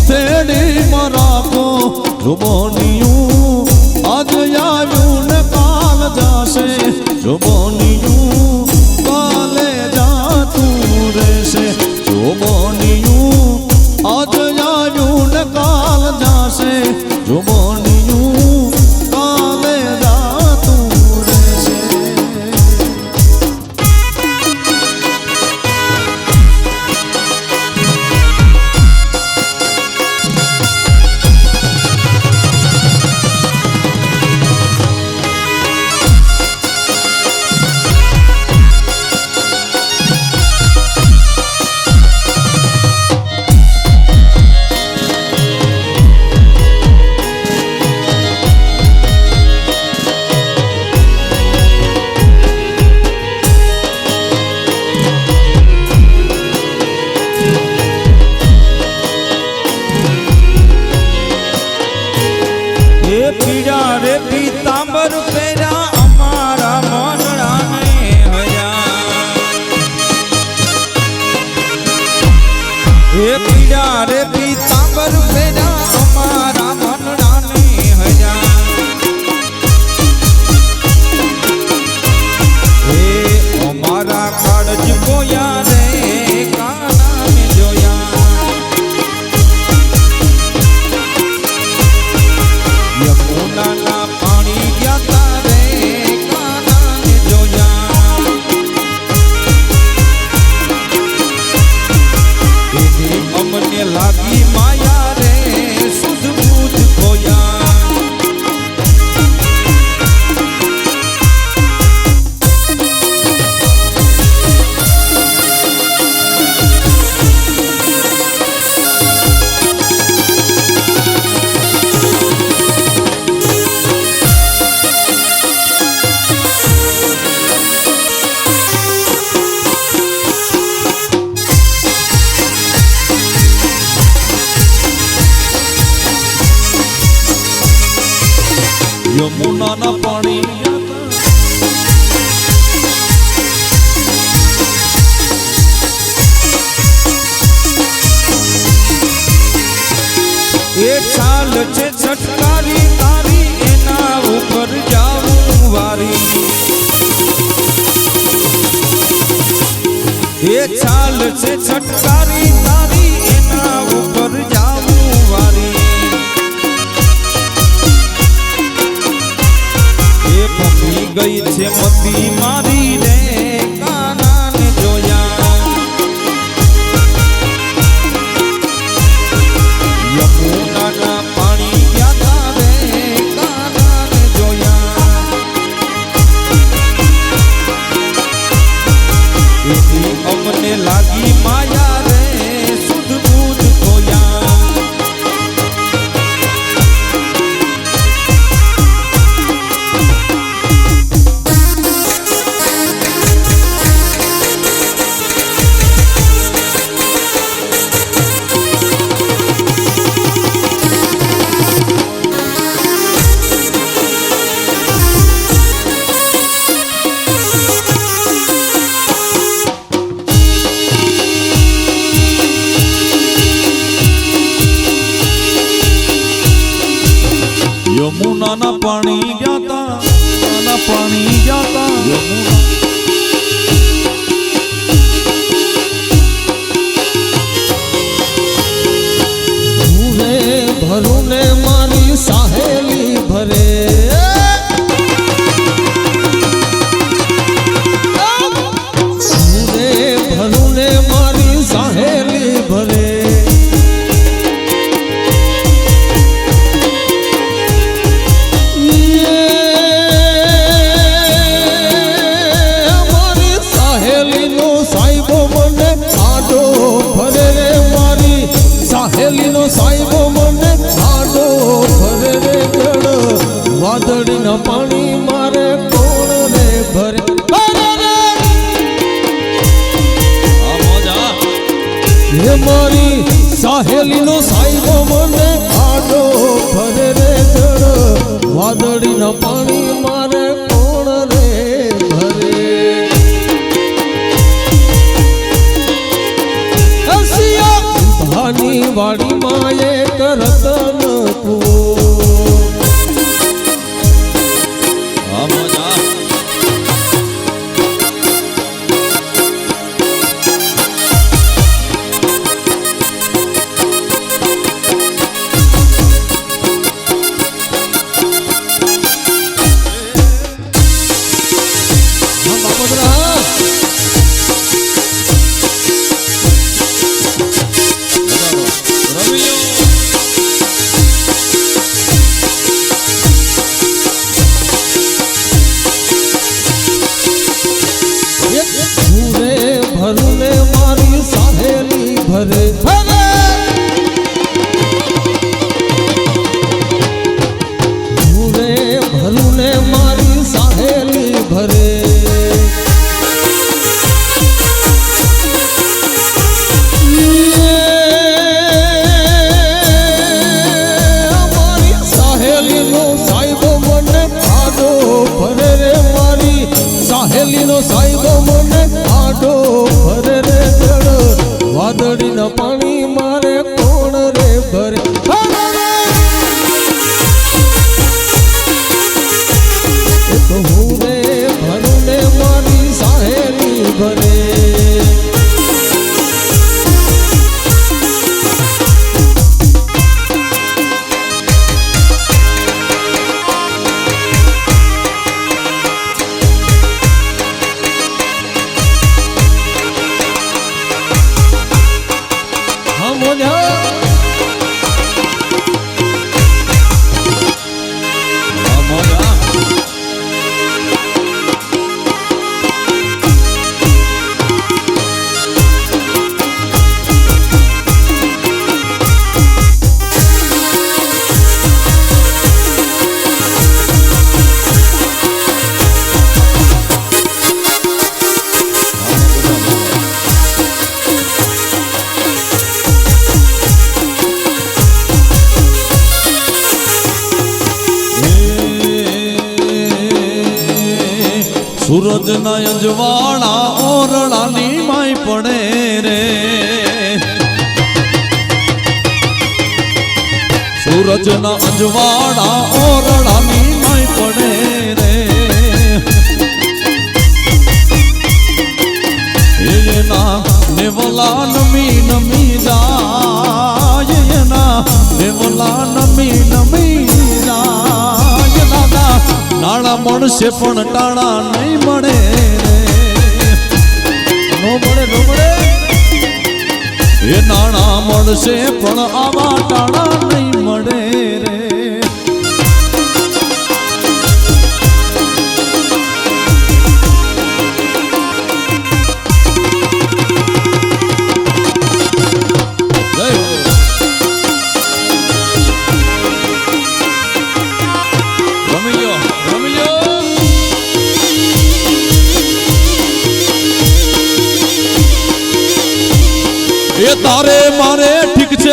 અથેડી મરાકો રૂબોની એ ચાલ છે છટકારી તારી એના ઉપર જાવું વારી. એ ચાલ છે છટકારી તારી ગઈ છે મોતી મારી રે તન પાણી ગયા તા તન પાણી ગયા તા. મારે કોણ હે મારી સાહેલીનો સાહેબો મને આડો ભરે રે જળ. વાદળીના પાણી મારે કોણ રે ભરે. ભાની વાડીમાં સૂરજ ના અજવાળા ઓરડાની માય પડે રે સૂરજ ના અજવાળા ઓરડાની માય પડે રે એના દેવલા નમી નમી જાય એના દેવલા નમી નમી નાણા મળશે પણ ટાણા નહીં મળે નો મળે. એ નાણા મળશે પણ આવા ટાણા નહીં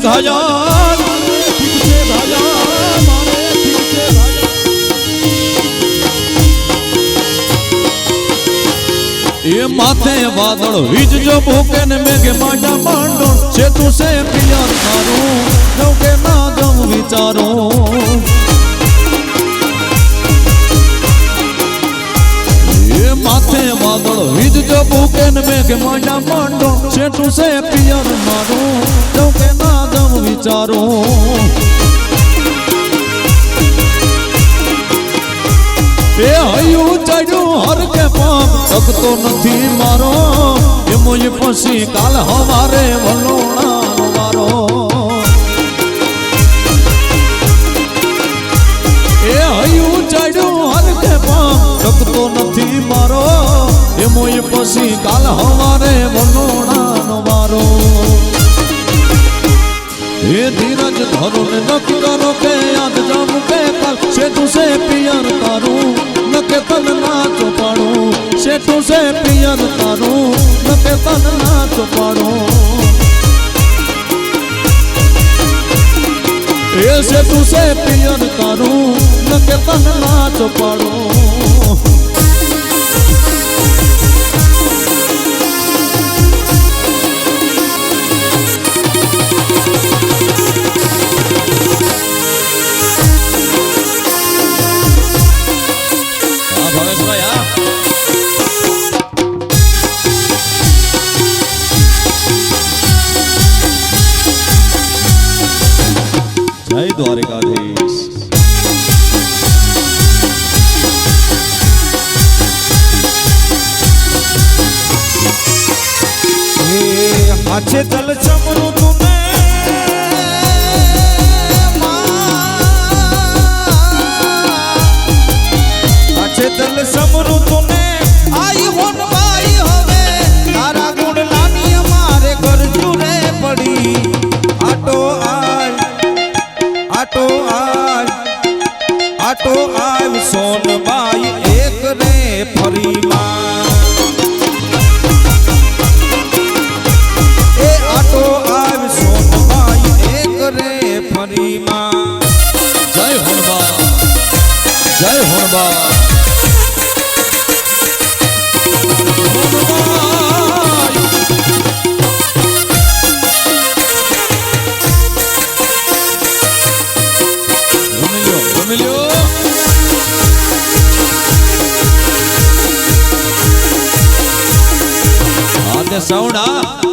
ગાયા એ માથે વાદળ વીજ જો ભૂકે ને મેઘે માટા માંડો છે તું છે પિયર મારું જઉં કે ના જમ વિચારો એ માથે વાદળ વીજ જો ભૂકે ને મેઘે માટા માંડો છે તું છે પિયર મારું જઉં કે ના વિચારું. એ હયું ચડ્યું હર કે પામ શકતો નથી મારો. એ મોય પછી કાલ હવારે વલોણા મારો એ હયું ચડ્યું હર કે પામ શકતો નથી મારો. એ મોય પછી કાલ હવારે વલોણાનો મારો એ ધીરજ ધરો ને નક્કી કરો કે આજ જામું કે કાલ શેઠું છે પિયર તારું નકે તન ના ચોપાડું. શેઠું છે પિયર તારું નકે તન ના ચોપાડું. એ શેઠું છે પિયર તારું નકે તન ના ચોપાડું. હાથે તલ ચમરું તુને હાથે તલ સમરું તુને આઈ હોન બાઈ હવે, તારા આટો આય આટો આય આટો આય સોનબાઈ હા